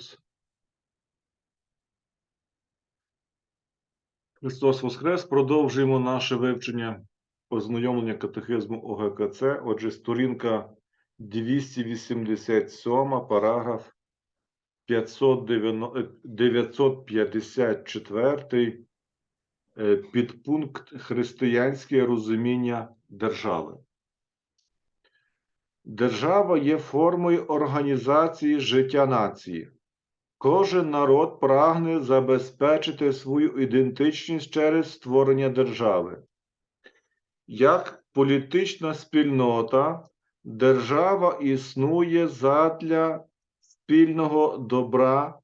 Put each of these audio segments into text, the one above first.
Воскрес! Христос Воскрес! Продовжуємо наше вивчення ознайомлення катехизму ОГКЦ. Отже, сторінка 287, параграф 590 е, 954, е, підпункт Християнське розуміння держави. Держава є формою організації життя нації. Кожен народ прагне забезпечити свою ідентичність через створення держави. Як політична спільнота, держава існує задля спільного добра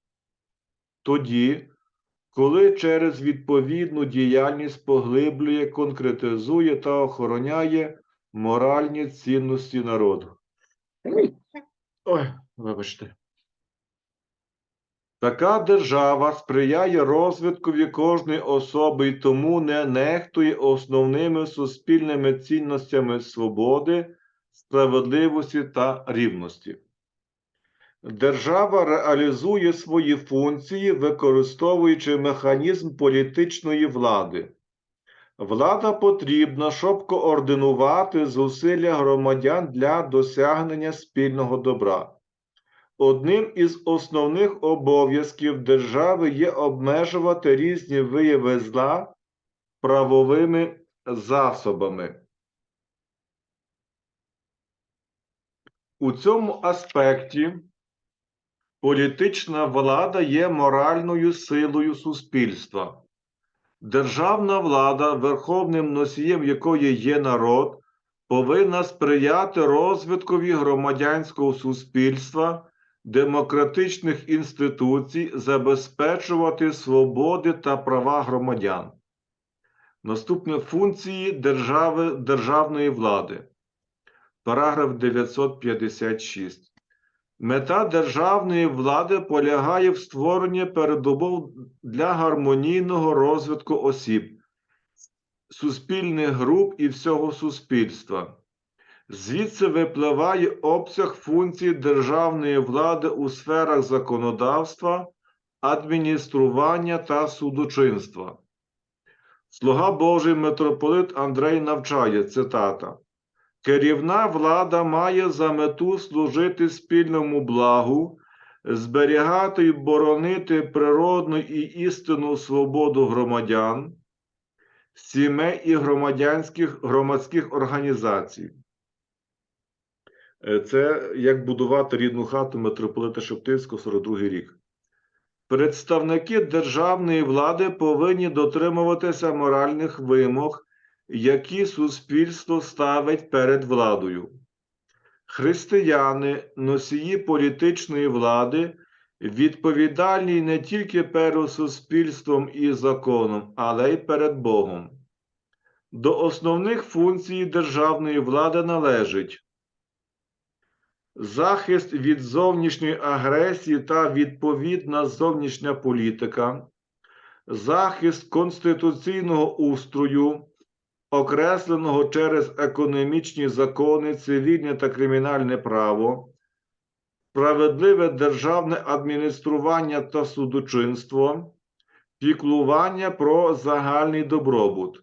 тоді, коли через відповідну діяльність поглиблює, конкретизує та охороняє моральні цінності народу. Ой, вибачте. Така держава сприяє розвиткові кожної особи і тому не нехтує основними суспільними цінностями свободи, справедливості та рівності. Держава реалізує свої функції, використовуючи механізм політичної влади. Влада потрібна, щоб координувати зусилля громадян для досягнення спільного добра. Одним із основних обов'язків держави є обмежувати різні вияви зла правовими засобами. У цьому аспекті політична влада є моральною силою суспільства. Державна влада, верховним носієм якої є народ, повинна сприяти розвиткові громадянського суспільства, демократичних інституцій, забезпечувати свободи та права громадян. Наступне функції держави, державної влади. Параграф 956. Мета державної влади полягає в створенні передумов для гармонійного розвитку осіб, суспільних груп і всього суспільства. Звідси випливає обсяг функцій державної влади у сферах законодавства, адміністрування та судочинства. Слуга Божий митрополит Андрей навчає цитата. Керівна влада має за мету служити спільному благу, зберігати і боронити природну і істинну свободу громадян, сімей і громадянських громадських організацій. Е, Це як будувати рідну хату митрополита Шептицького 42 рік. Представники державної влади повинні дотримуватися моральних вимог які суспільство ставить перед владою. Християни, носії політичної влади, відповідальні не тільки перед суспільством і законом, але й перед Богом. До основних функцій державної влади належить захист від зовнішньої агресії та відповідна зовнішня політика, захист конституційного устрою, окресленого через економічні закони, цивільне та кримінальне право, справедливе державне адміністрування та судочинство, піклування про загальний добробут.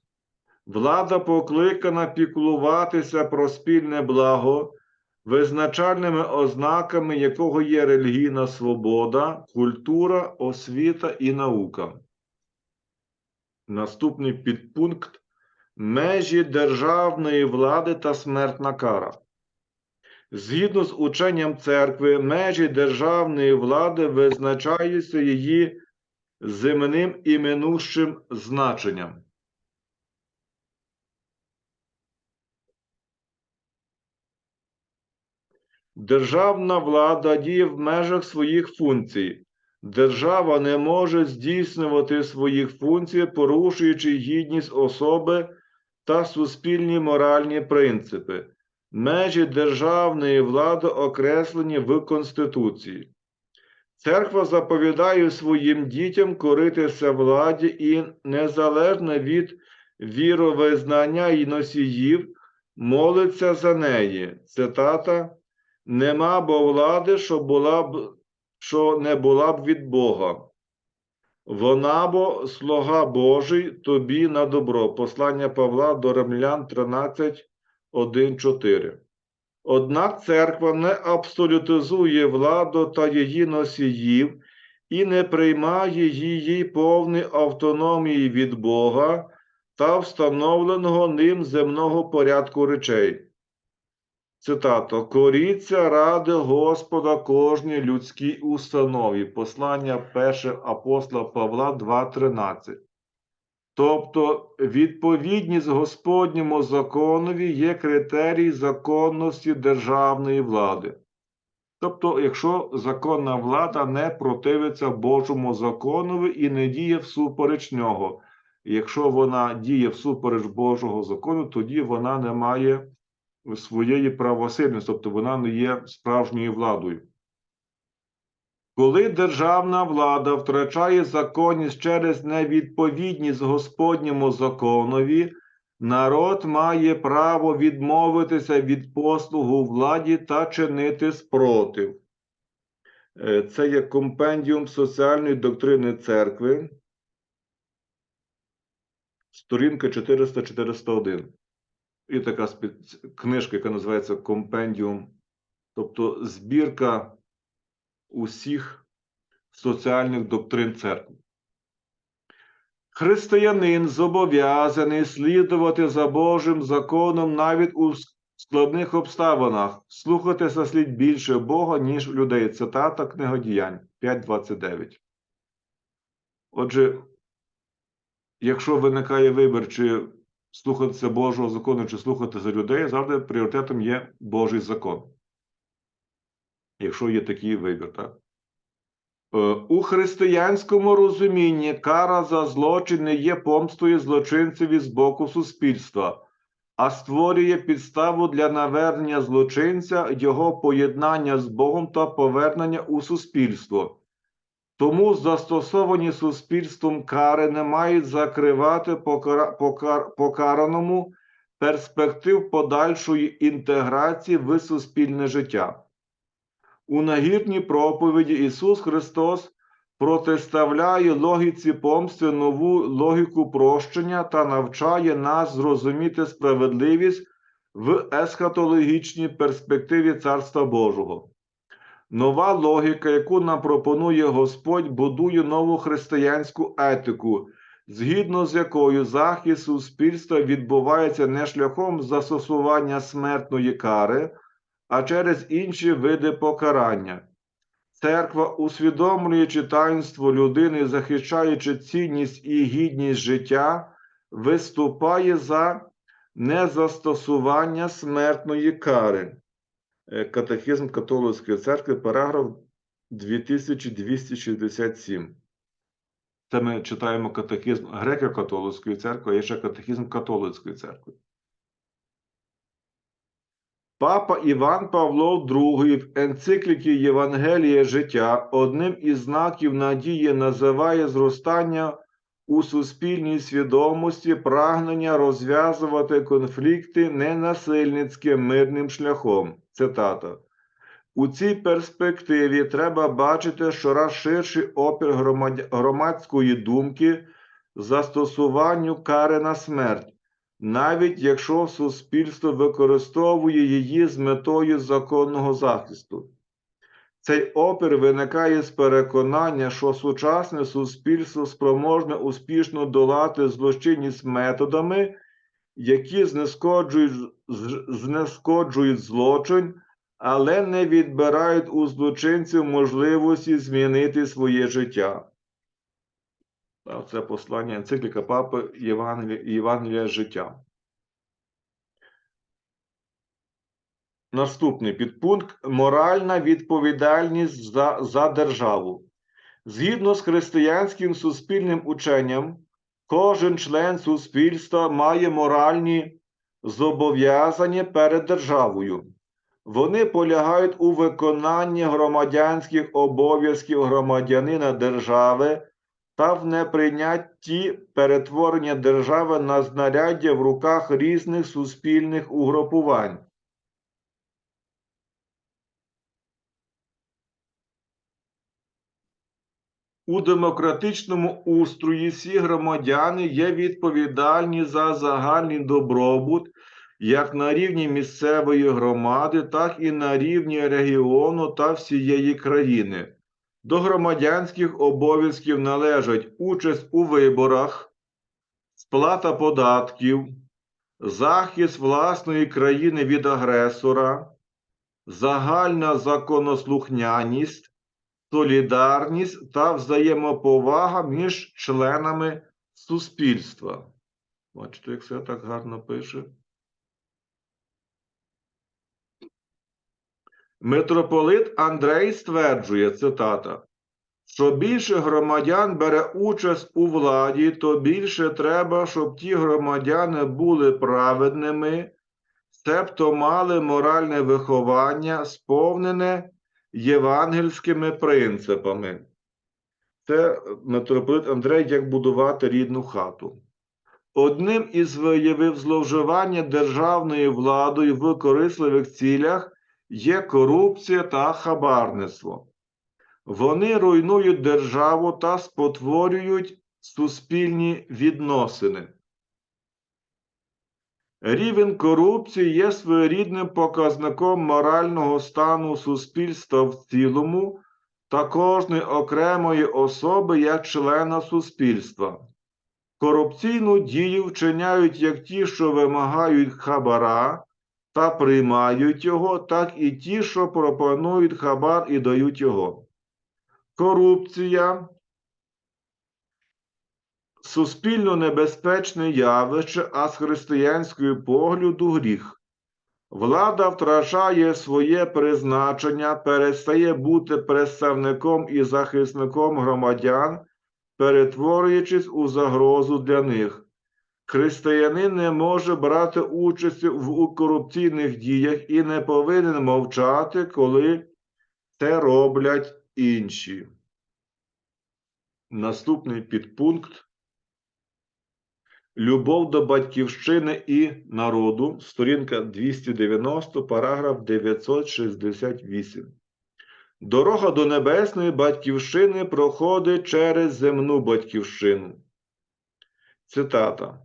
Влада покликана піклуватися про спільне благо, визначальними ознаками якого є релігійна свобода, культура, освіта і наука. Наступний підпункт межі державної влади та смертна кара. Згідно з ученням церкви, межі державної влади визначаються її земним і минущим значенням. Державна влада діє в межах своїх функцій. Держава не може здійснювати своїх функцій, порушуючи гідність особи та суспільні моральні принципи. Межі державної влади окреслені в Конституції. Церква заповідає своїм дітям коритися владі і незалежно від віровизнання і носіїв, молиться за неї. Цитата Нема бо влади, що була б що не була б від Бога. Вона бо слуга Божий тобі на добро. Послання Павла до Римлян 13, 1, 4. Однак церква не абсолютизує владу та її носіїв і не приймає її повної автономії від Бога та встановленого ним земного порядку речей. Цитата: Коріться ради Господа кожній людській установі. Послання 1 апостола Павла 2.13. Тобто відповідність Господньому законові є критерій законності державної влади. Тобто, якщо законна влада не противиться Божому законові і не діє всупереч нього. Якщо вона діє всупереч Божого закону, тоді вона не має своєї правосильності, тобто вона не є справжньою владою. Коли державна влада втрачає законність через невідповідність Господньому законові, народ має право відмовитися від послугу владі та чинити спротив. Е, Це є компендіум соціальної доктрини церкви, сторінка 400-401. І така книжка, яка називається Компендіум, тобто збірка усіх соціальних доктрин церкви. Християнин зобов'язаний слідувати за Божим законом навіть у складних обставинах, слухатися слід більше Бога, ніж людей. Цитата книгодіянь 5.29. Отже, якщо виникає вибір, чи слухатися Божого закону, чи слухатися людей, завжди пріоритетом є Божий закон. Якщо є такий вибір, так? Е, У християнському розумінні кара за злочин не є помстою злочинцеві з боку суспільства, а створює підставу для навернення злочинця, його поєднання з Богом та повернення у суспільство. Тому застосовані суспільством кари не мають закривати покара... покар... покараному перспектив подальшої інтеграції в суспільне життя. У нагірній проповіді Ісус Христос протиставляє логіці помсти нову логіку прощення та навчає нас зрозуміти справедливість в есхатологічній перспективі Царства Божого. Нова логіка, яку нам пропонує Господь, будує нову християнську етику, згідно з якою захист суспільства відбувається не шляхом застосування смертної кари, а через інші види покарання. Церква, усвідомлюючи таїнство людини, захищаючи цінність і гідність життя, виступає за незастосування смертної кари. Е, Катехизм католицької церкви, параграф 2267. Це ми читаємо катехизм греко-католицької церкви, а є ще катехизм католицької церкви. Папа Іван Павло II в енцикліки Євангелія життя одним із знаків надії називає зростання у суспільній свідомості прагнення розв'язувати конфлікти ненасильницьким мирним шляхом. Цитата. У цій перспективі треба бачити щораз ширший опір громадської думки застосуванню кари на смерть навіть якщо суспільство використовує її з метою законного захисту. Цей опір виникає з переконання, що сучасне суспільство спроможне успішно долати злочинність методами, які знешкоджують, з- знешкоджують злочин, але не відбирають у злочинців можливості змінити своє життя. Це послання енцикліка Папи Євангелія життя. Наступний підпункт моральна відповідальність за, за державу. Згідно з християнським суспільним ученням, кожен член суспільства має моральні зобов'язання перед державою. Вони полягають у виконанні громадянських обов'язків громадянина держави та в неприйнятті перетворення держави на знаряддя в руках різних суспільних угрупувань. У демократичному устрої всі громадяни є відповідальні за загальний добробут як на рівні місцевої громади, так і на рівні регіону та всієї країни. До громадянських обов'язків належать участь у виборах, сплата податків, захист власної країни від агресора, загальна законослухняність, солідарність та взаємоповага між членами суспільства. Бачите, як все так гарно пише. Митрополит Андрей стверджує, цитата, що більше громадян бере участь у владі, то більше треба, щоб ті громадяни були праведними, себто мали моральне виховання, сповнене євангельськими принципами. Це митрополит Андрей, як будувати рідну хату. Одним із виявів зловживання державною владою в корисливих цілях є корупція та хабарництво. Вони руйнують державу та спотворюють суспільні відносини. Рівень корупції є своєрідним показником морального стану суспільства в цілому та кожної окремої особи як члена суспільства. Корупційну дію вчиняють як ті, що вимагають хабара та приймають його, так і ті, що пропонують хабар і дають його. Корупція суспільно небезпечне явище, а з християнської погляду гріх. Влада втрачає своє призначення, перестає бути представником і захисником громадян, перетворюючись у загрозу для них. Християнин не може брати участь в корупційних діях і не повинен мовчати, коли це роблять інші. Наступний підпункт. Любов до батьківщини і народу, сторінка 290, параграф 968. Дорога до небесної батьківщини проходить через земну батьківщину. Цитата.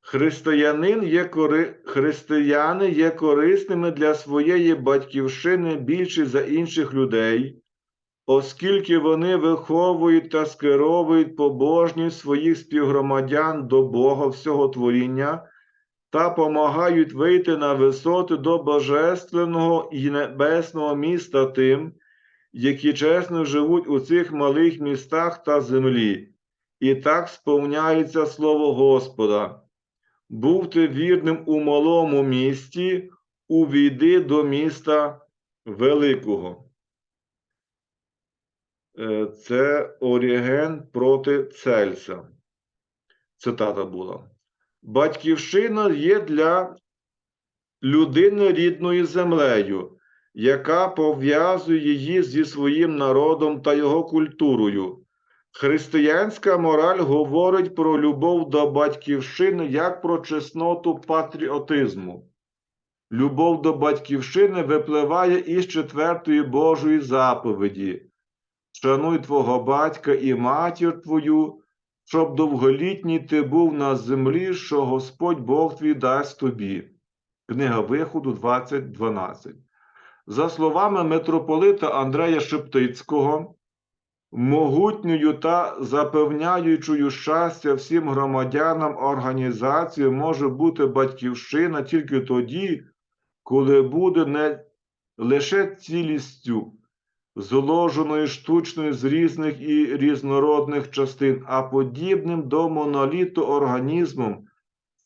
Християнин є кори... Християни є корисними для своєї батьківщини більше за інших людей, оскільки вони виховують та скеровують побожність своїх співгромадян до Бога всього творіння та помагають вийти на висоти до Божественного і небесного міста тим, які чесно живуть у цих малих містах та землі. І так сповняється слово Господа. Був ти вірним у малому місті, увійди до міста Великого. Е, Це Оріген проти Цельса. Цитата була. Батьківщина є для людини рідною землею, яка пов'язує її зі своїм народом та його культурою. Християнська мораль говорить про любов до батьківщини як про чесноту патріотизму. Любов до батьківщини випливає із четвертої Божої заповіді. Шануй твого батька і матір твою, щоб довголітній ти був на землі, що Господь Бог твій дасть тобі. Книга Виходу 20.12. За словами митрополита Андрея Шептицького, могутньою та запевняючою щастя всім громадянам організації може бути батьківщина тільки тоді, коли буде не лише цілістю, зложеною штучною з різних і різнородних частин, а подібним до моноліту організмом,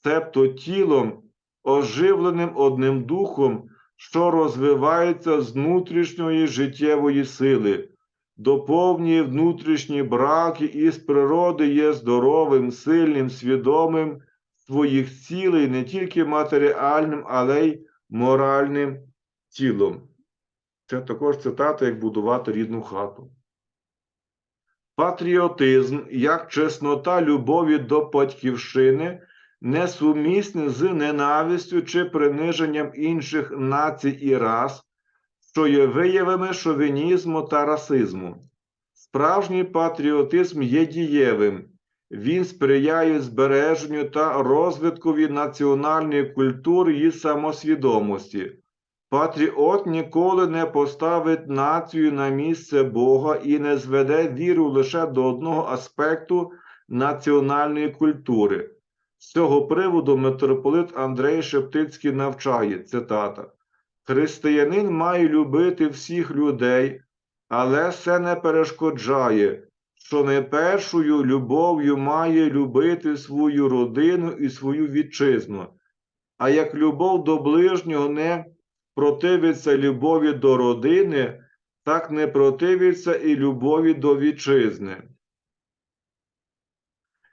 цебто тілом, оживленим одним духом, що розвивається з внутрішньої життєвої сили доповнює внутрішні браки і з природи є здоровим, сильним, свідомим своїх цілей не тільки матеріальним, але й моральним тілом. Це також цитата, як будувати рідну хату. Патріотизм як чеснота любові до батьківщини несумісний з ненавистю чи приниженням інших націй і рас, що є виявами шовінізму та расизму. Справжній патріотизм є дієвим. Він сприяє збереженню та розвиткові національної культури і самосвідомості. Патріот ніколи не поставить націю на місце Бога і не зведе віру лише до одного аспекту національної культури. З цього приводу митрополит Андрей Шептицький навчає цитата: Християнин має любити всіх людей, але це не перешкоджає, що найпершою любов'ю має любити свою родину і свою вітчизну. А як любов до ближнього не противиться любові до родини, так не противиться і любові до вітчизни.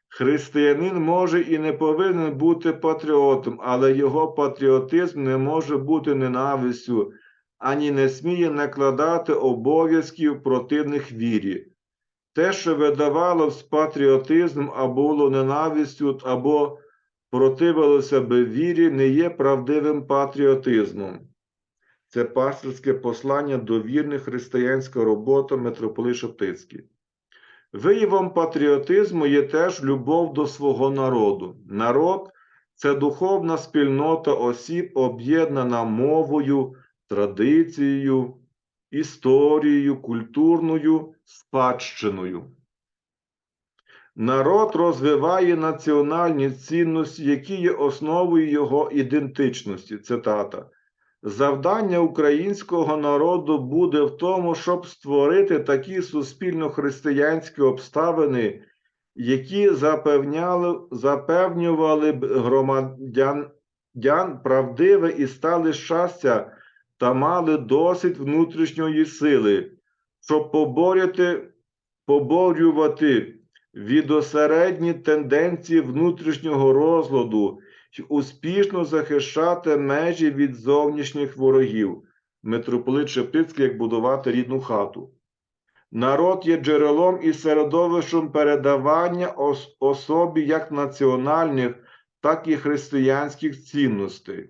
Християнин може і не повинен бути патріотом, але його патріотизм не може бути ненавистю, ані не сміє накладати обов'язків противних вірі. Те, що видавало з патріотизмом або було ненавистю, або противилося би вірі, не є правдивим патріотизмом. Це пастирське послання до вірних християнська робота митрополит Шептицький. Виявом патріотизму є теж любов до свого народу. Народ це духовна спільнота осіб, об'єднана мовою, традицією, історією, культурною спадщиною. Народ розвиває національні цінності, які є основою його ідентичності. Цитата. Завдання українського народу буде в тому, щоб створити такі суспільно-християнські обставини, які запевняли, запевнювали б громадян правдиве і стали щастя та мали досить внутрішньої сили, щоб поборювати, поборювати відосередні тенденції внутрішнього розладу успішно захищати межі від зовнішніх ворогів. Митрополит Шептицький, як будувати рідну хату. Народ є джерелом і середовищем передавання ос особі як національних, так і християнських цінностей.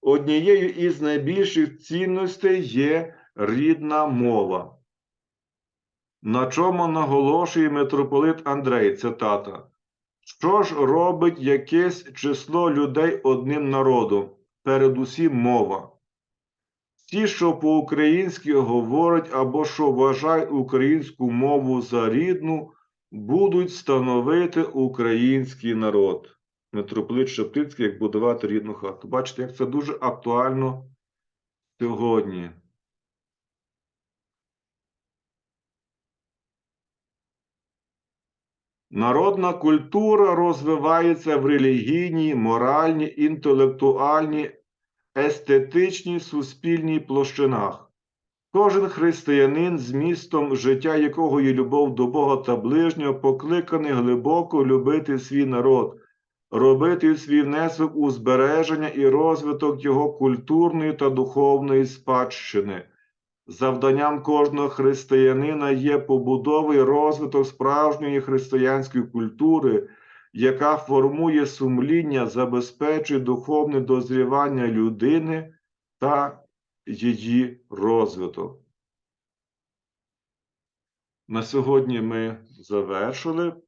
Однією із найбільших цінностей є рідна мова. На чому наголошує митрополит Андрей, цитата. Що ж робить якесь число людей одним народом? Передусім мова. Ті, що по-українськи говорять або що вважають українську мову за рідну, будуть становити український народ. Митрополит Шептицький, як будувати рідну хату. Бачите, як це дуже актуально сьогодні. Народна культура розвивається в релігійній, моральній, інтелектуальній, естетичній, суспільній площинах. Кожен християнин, змістом життя якого є любов до Бога та ближнього, покликаний глибоко любити свій народ, робити свій внесок у збереження і розвиток його культурної та духовної спадщини. Завданням кожного християнина є побудова і розвиток справжньої християнської культури, яка формує сумління, забезпечує духовне дозрівання людини та її розвиток. На сьогодні ми завершили.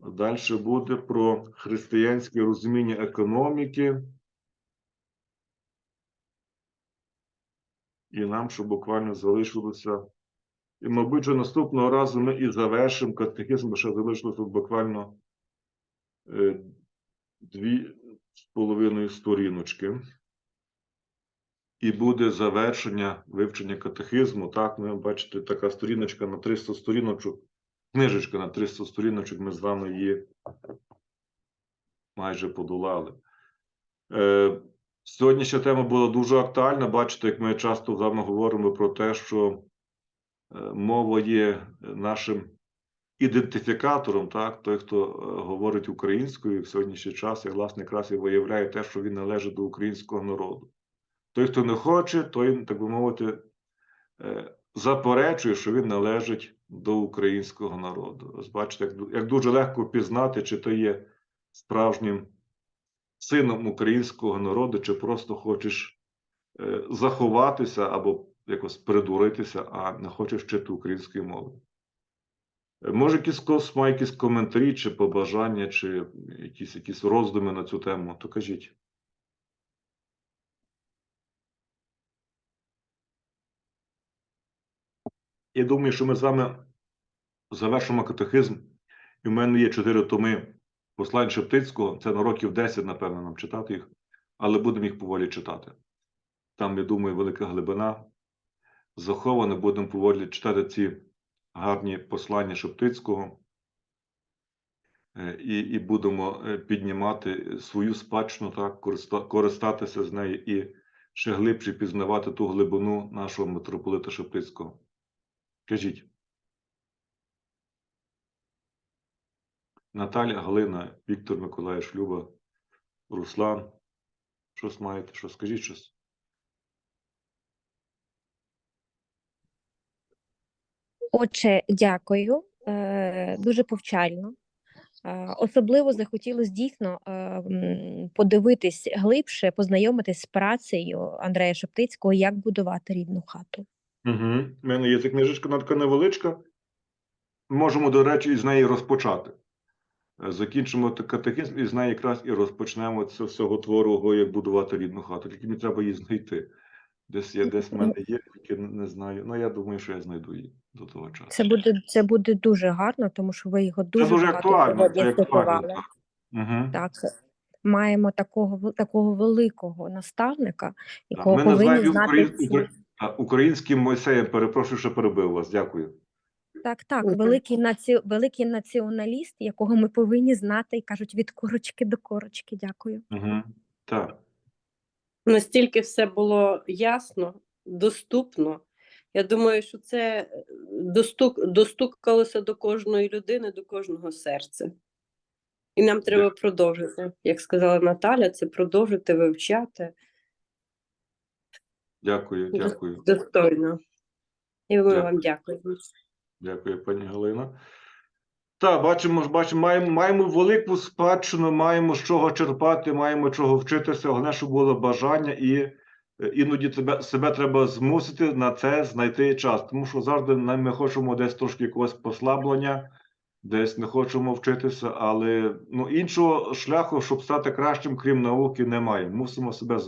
Далі буде про християнське розуміння економіки. І нам, що буквально залишилося. І, мабуть, вже наступного разу ми і завершимо катехизм, бо ще залишилося буквально е, дві з половиною сторіночки. І буде завершення вивчення катехизму. Так, ми бачите, така сторіночка на 300 сторіночок, книжечка на 300 сторіночок, ми з вами її майже подолали. Е, Сьогоднішня тема була дуже актуальна. Бачите, як ми часто з вами говоримо про те, що е, мова є нашим ідентифікатором, так, той, хто е, говорить українською в сьогоднішній час, і, власне, якраз і виявляє те, що він належить до українського народу. Той, хто не хоче, той, так би мовити, е, заперечує, що він належить до українського народу. Ось бачите, як, дуже легко пізнати, чи то є справжнім сином українського народу, чи просто хочеш е, заховатися або якось придуритися, а не хоче вчити української мови. Е, Може, якісь має якісь коментарі, чи побажання, чи якісь, якісь роздуми на цю тему, то кажіть. Я думаю, що ми з вами завершимо катехизм. І в мене є чотири томи послань Шептицького. Це на років 10, напевно, нам читати їх, але будемо їх поволі читати. Там, я думаю, велика глибина захована. Будемо поволі читати ці гарні послання Шептицького. Е, І, і будемо е, піднімати свою спадщину, так, користатися з нею і ще глибше пізнавати ту глибину нашого митрополита Шептицького. Кажіть. Наталя, Галина, Віктор Миколаївич, Люба, Руслан. Щось маєте? Що скажіть щось? Отже, дякую. Е, Дуже повчально. Е, Особливо захотілося дійсно е, подивитись глибше, познайомитись з працею Андрея Шептицького, як будувати рідну хату. Угу. У мене є ця книжечка, вона така невеличка. Можемо, до речі, із неї розпочати. Закінчимо катехизм і з неї якраз і розпочнемо це всього твору, як будувати рідну хату. Тільки мені треба її знайти. Десь є, десь в мене є, тільки не знаю. Ну, я думаю, що я знайду її до того часу. Це буде, це буде дуже гарно, тому що ви його Це дуже, дуже актуально. Це актуально. Так. Угу. Так, маємо такого такого великого наставника, якого Ми повинні знати українським Мойсеєм. Перепрошую, що перебив вас. Дякую. Так, так, великий наці... великий націоналіст, якого ми повинні знати, і кажуть від корочки до корочки. Дякую. Угу. Так. Настільки все було ясно, доступно. Я думаю, що це е, достук, достукалося до кожної людини, до кожного серця. І нам треба продовжити, як сказала Наталя, це продовжити вивчати Дякую, дякую. достойно. І ми Дякую. вам дякуємо. Дякую, пані Галина. Так, бачимо, бачимо, маємо, маємо велику спадщину, маємо з чого черпати, маємо чого вчитися. Головне, щоб було бажання, і е, іноді тебе, себе треба змусити на це знайти час. Тому що завжди ми хочемо десь трошки якогось послаблення, десь не хочемо вчитися, але ну, іншого шляху, щоб стати кращим, крім науки, немає. Мусимо себе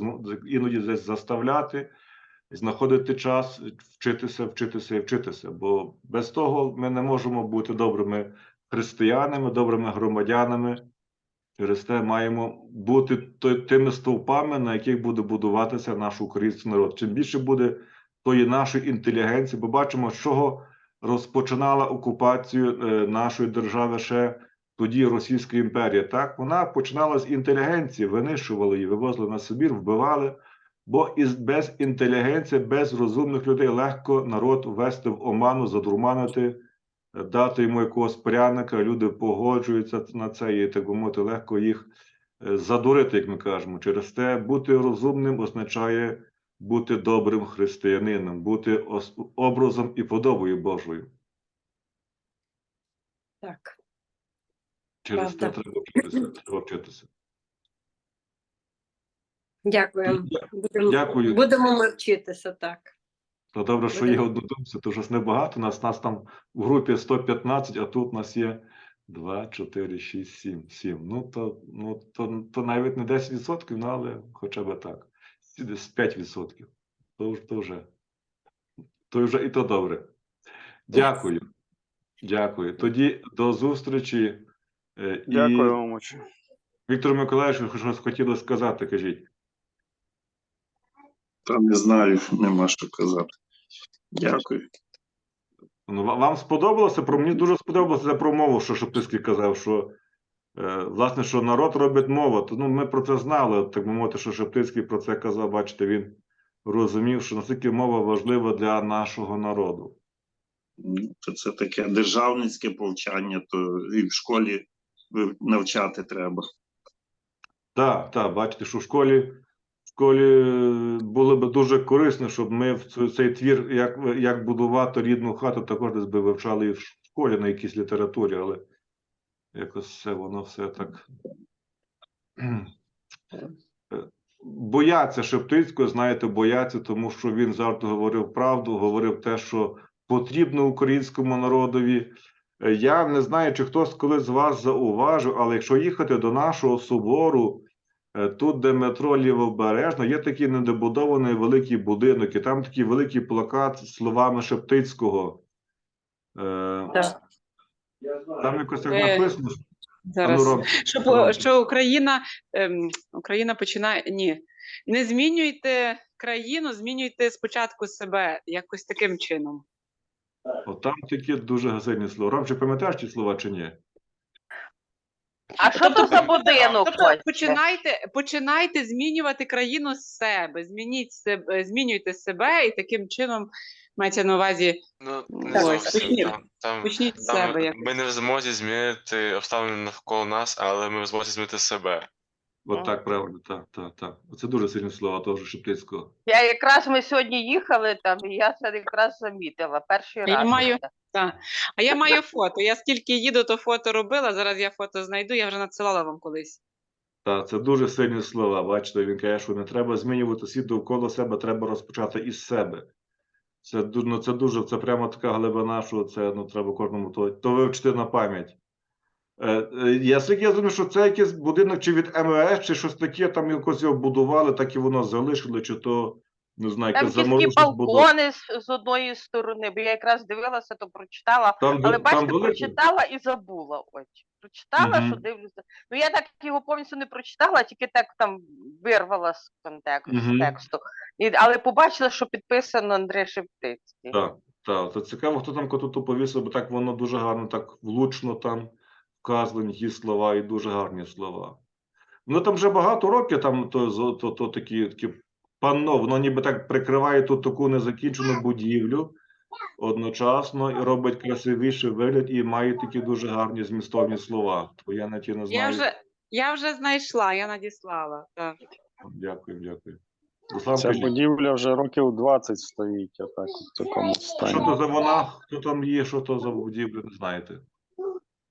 іноді десь заставляти знаходити час, вчитися, вчитися і вчитися. Бо без того ми не можемо бути добрими християнами, добрими громадянами. Через те маємо бути тими стовпами, на яких буде будуватися наш український народ. Чим більше буде тої нашої інтелігенції, бо бачимо, з чого розпочинала окупацію е, нашої держави ще тоді Російська імперія. Так, вона починала з інтелігенції, винищували її, вивозили на Сибір, вбивали. Бо із без інтелігенції, без розумних людей легко народ ввести в оману, задурманити, е, дати йому якогось пряника. Люди погоджуються на це, і так би мовити, легко їх е, задурити, як ми кажемо. Через те бути розумним означає бути добрим християнином, бути образом і подобою Божою. Так. Через те треба вчитися. Треба вчитися. Дякуємо. Будемо, Дякую. будемо ми вчитися так. То добре, що є однодумці, то щось небагато. Нас, нас там в групі 115, а тут нас є 2, 4, 6, 7, 7. Ну, то, ну, то, то навіть не 10%, ну, але хоча б так. Десь 5%. То, то вже. То вже і то добре. Дякую. Дякую. Тоді до зустрічі. Е, І вам. Віктор Миколаївич, ви щось хотіли сказати, кажіть. Та не знаю, нема що казати. Дякую. Ну, вам сподобалося? Про мені дуже сподобалося це про мову, що Шептицький казав, що е, власне, що народ робить мову. То, ну, ми про це знали, так би мовити, що Шептицький про це казав. Бачите, він розумів, що наскільки мова важлива для нашого народу. Ну, То це таке державницьке повчання, то і в школі навчати треба. Так, так, бачите, що в школі, школі е, було б дуже корисно, щоб ми в цей твір, як, як будувати рідну хату, також десь би вивчали і в школі на якійсь літературі, але якось все воно все так. Е, бояться Шептицького, знаєте, бояться, тому що він завжди говорив правду, говорив те, що потрібно українському народові. Е, Я не знаю, чи хтось колись з вас зауважив, але якщо їхати до нашого собору, тут, де метро Лівобережно, є такий недобудований великий будинок, і там такий великий плакат з словами Шептицького. Е, Так. Там якось так Е, написано. Зараз. Ром, Що, що Україна, ем, Україна починає. Ні. Не змінюйте країну, змінюйте спочатку себе якось таким чином. От там такі дуже газельні слова. Ром, чи пам'ятаєш ті слова чи ні? А що то за будинок? Тобто Костя? починайте, починайте змінювати країну з себе. Змініть себе, змінюйте себе і таким чином мається на увазі. Ну, не Так, зовсім. почніть. Там, там, Почніть з там себе. Як. ми не в змозі змінити обставини навколо нас, але ми в змозі змінити себе. От так, правильно, так, так, так. Це дуже сильні слова того ж Шептицького. Я якраз ми сьогодні їхали там, і я це якраз замітила. Перший Я раз. маю- Та. А я маю фото. Я скільки їду, то фото робила. Зараз я фото знайду, я вже надсилала вам колись. Так, це дуже сильні слова. Бачите, він каже, що не треба змінювати світ довкола себе, треба розпочати із себе. Це, ну, це дуже, це прямо така глибина, що це ну, треба кожному то, то вивчити на пам'ять. Е, е, я скільки я думаю, що це якийсь будинок чи від МВС, чи щось таке, там якось його будували, так і воно залишили, чи то, не знаю, Там тільки заморожена будова. балкони з, з одної сторони, бо я якраз дивилася, то прочитала. Там, Але там бачите, велике? прочитала і забула. Ось. Прочитала, що дивлюся. Ну я так його повністю не прочитала, тільки так там вирвала з контексту. Мгм. З тексту. І, але побачила, що підписано Андрей Шептицький. Так, так. Це цікаво, хто там коту повісив, бо так воно дуже гарно, так влучно там ті слова і дуже гарні слова. Ну там вже багато років там то, то, то, то такі, такі панно, воно ніби так прикриває тут таку незакінчену будівлю одночасно і робить красивіший вигляд і має такі дуже гарні змістовні слова. То я на ті не знаю. Я вже, я вже знайшла, я надіслала. Так. Дякую, дякую. Руслан, Ця кажіть, будівля вже років 20 стоїть, отак в такому що то за вона, хто там є, що то за будівля, не знаєте.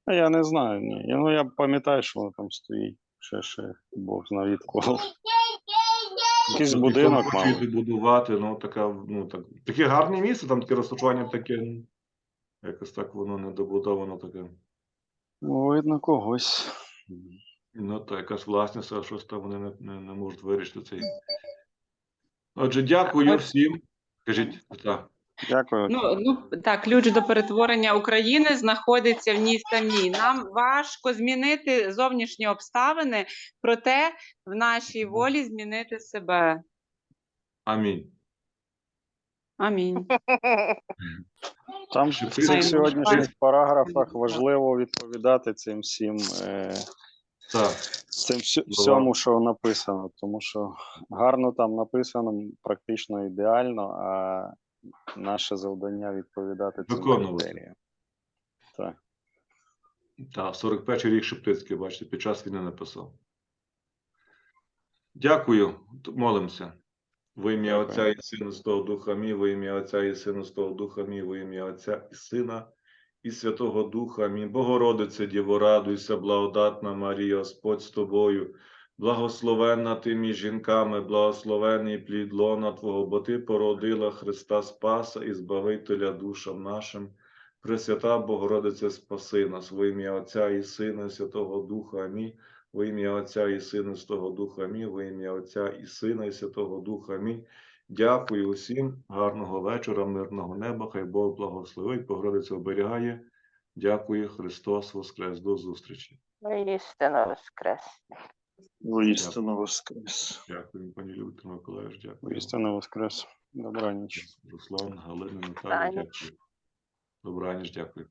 А я не знаю. Ні. Ну я пам'ятаю, що вона там стоїть. Ще ще Бог зна відколи. Якийсь будинок, мабуть. будувати, ну така, ну так, таке гарне місце, там таке розташування таке, ну, якось так воно не добудовано таке. Ну, видно когось. Ну, то якась власність, а щось там вони не, не, не можуть вирішити цей. Отже, дякую всім. Кажіть, так. Дякую. Ну, ну так, ключ до перетворення України знаходиться в ній самій. Нам важко змінити зовнішні обставини, проте в нашій волі змінити себе. Амінь. Амінь. Там в цих сьогоднішніх параграфах важливо відповідати цим всім, е, Так, цим всьому, що написано, тому що гарно там написано, практично ідеально, а наше завдання відповідати цим критеріям. Так. так, 41 рік Шептицький, бачите, під час війни написав. Дякую, молимося. Во ім'я Отця і Сина Святого Духа Мій, во ім'я Отця і Сина Святого Духа Мій, во ім'я Отця і Сина і Святого Духа Мій. Богородице, Діво, радуйся, благодатна Марія, Господь з тобою. Благословенна ти між жінками, благословений плід лона Твого, бо Ти породила Христа Спаса і Збавителя душам нашим. Пресвята Богородице, спаси нас, во ім'я Отця і Сина, і Святого Духа Амінь. Во ім'я Отця і Сина, і Святого Духа Амінь. Во ім'я Отця і Сина, і Святого Духа Амінь. Дякую усім, гарного вечора, мирного неба, хай Бог благословить, Богородиця оберігає. Дякую, Христос Воскрес. До зустрічі. Істина воскрес. Воістину воскрес. Дякую, пані Любите Миколаївич, дякую. Воістину воскрес. Добраніч. Руслан, Галина, Наталя, дякую. Добраніч, дякую.